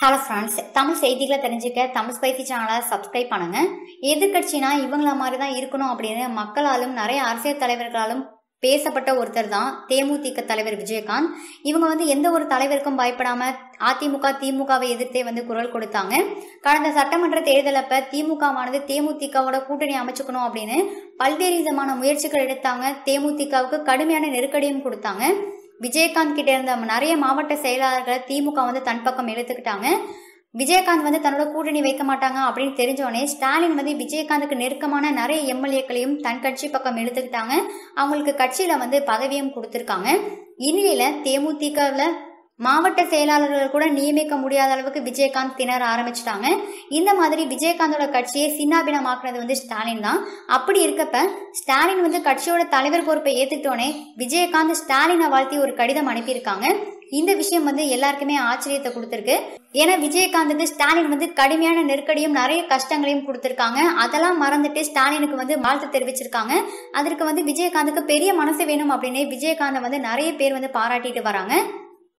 Hello friends Tamil செய்திகளை தெரிஞ்சுக்க Tamil spicy சேனலை சப்ஸ்கிரைப் பண்ணுங்க. எதிர்கட்சினா இவங்கள மாதிரி தான் இருக்கணும் அப்படின்னு மக்களாலும் நிறைய அரசியல் தலைவர்களாலும் பேசப்பட்ட ஒருத்தர் தான் தேமுதிக தலைவர் விஜயகாந்த். இவங்க வந்து எந்த ஒரு தலைவருக்கும் பயப்படாம அதிமுக திமுகவை எதிர்த்தே வந்து குரல் கொடுத்தாங்க. கடந்த சட்டமன்ற தேர்தல் திமுகவானது தேமுதிகவோட கூட்டணி அமைச்சுக்கணும் அப்படின்னு பல்வேறு விதமான முயற்சிகள் எடுத்தாங்க. தேமுதிகவுக்கு கடுமையான நெருக்கடியும் கொடுத்தாங்க. விஜயகாந்த் கிட்ட இருந்த நிறைய மாவட்ட செயலாளர்களை திமுக வந்து தன் பக்கம் இழுத்துக்கிட்டாங்க. விஜயகாந்த் வந்து தன்னோட கூட்டணி வைக்க மாட்டாங்க அப்படின்னு தெரிஞ்சோடனே ஸ்டாலின் வந்து விஜயகாந்துக்கு நெருக்கமான நிறைய எம்எல்ஏக்களையும் தன் கட்சி பக்கம் எடுத்துக்கிட்டாங்க அவங்களுக்கு கட்சியில வந்து பதவியும் கொடுத்துருக்காங்க. இந்நிலையில தேமுதிகவில் மாவட்ட செயலாளர்கள் கூட நியமிக்க முடியாத அளவுக்கு விஜயகாந்த் திணற ஆரம்பிச்சிட்டாங்க. இந்த மாதிரி விஜயகாந்தோட கட்சியை சின்னாபினமாக்குனது வந்து ஸ்டாலின் தான். அப்படி இருக்கப்ப ஸ்டாலின் வந்து கட்சியோட தலைவர் பொறுப்பை ஏத்துட்டோனே விஜயகாந்த் ஸ்டாலினை வாழ்த்தி ஒரு கடிதம் அனுப்பியிருக்காங்க. இந்த விஷயம் வந்து எல்லாருக்குமே ஆச்சரியத்தை கொடுத்துருக்கு. ஏன்னா விஜயகாந்துக்கு ஸ்டாலின் வந்து கடுமையான நெருக்கடியும் நிறைய கஷ்டங்களையும் கொடுத்துருக்காங்க. அதெல்லாம் மறந்துட்டு ஸ்டாலினுக்கு வந்து வாழ்த்து தெரிவிச்சிருக்காங்க. அதற்கு வந்து விஜயகாந்துக்கு பெரிய மனசு வேணும் அப்படின்னு விஜயகாந்தை வந்து நிறைய பேர் வந்து பாராட்டிட்டு வராங்க.